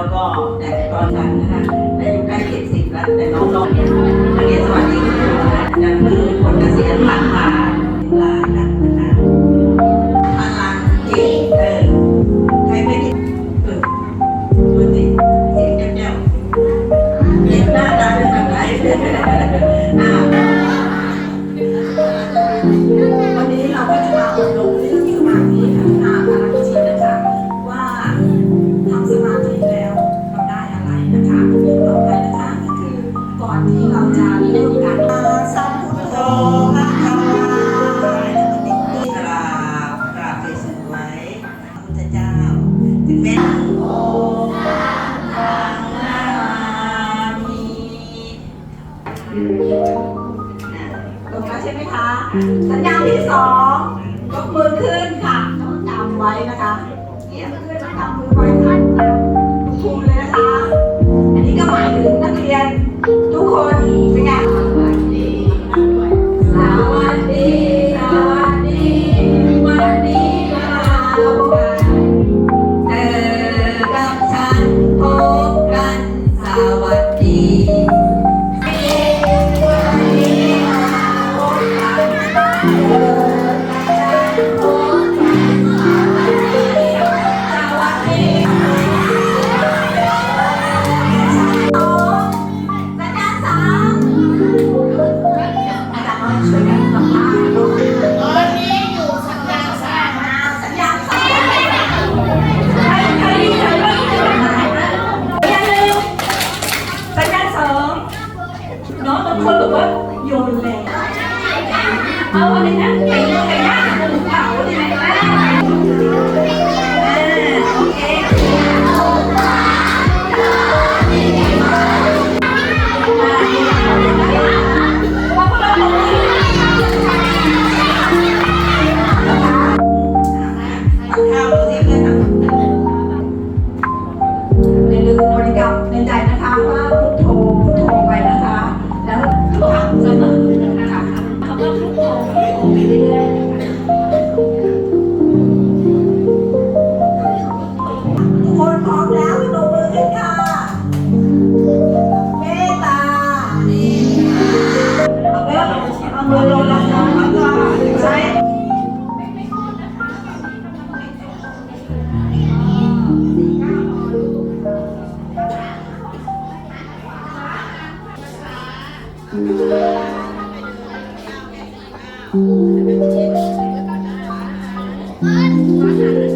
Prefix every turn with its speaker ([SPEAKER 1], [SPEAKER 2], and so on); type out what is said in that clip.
[SPEAKER 1] แล้วก็แต่ตอนจัดนะคะ คะ สัญญาณที่สองยกมือขึ้นค่ะต้องจำไว้นะคะเนี่ยขึ้นต้องจำมือ คนบอกว่าโยนแล้วเอาอะไรนะไก่ย่างไก่ย่างหมูเผาใช่ไหม
[SPEAKER 2] Thank you.